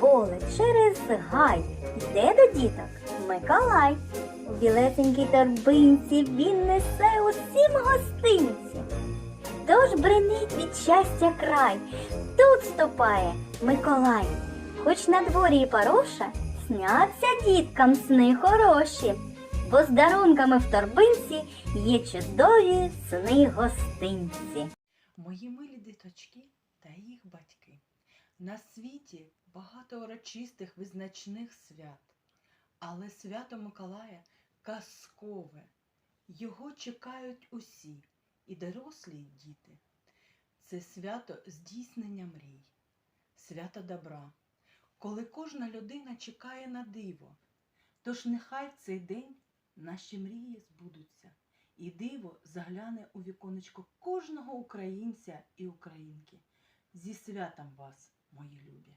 поле через гай йде до діток Миколай. У білесенькій торбинці він несе усім гостинці. Тож бренить від щастя край. Тут ступає Миколай. Хоч на дворі і пороша сняться діткам сни хороші, бо з дарунками в торбинці є чудові сни гостинці. Мої милі диточки та їх батьки. На світі багато урочистих визначних свят, але свято Миколая казкове. Його чекають усі, і дорослі, і діти. Це свято здійснення мрій, свято добра, коли кожна людина чекає на диво. Тож нехай в цей день наші мрії збудуться і диво загляне у віконечко кожного українця і українки. Зі святом вас, мої любі!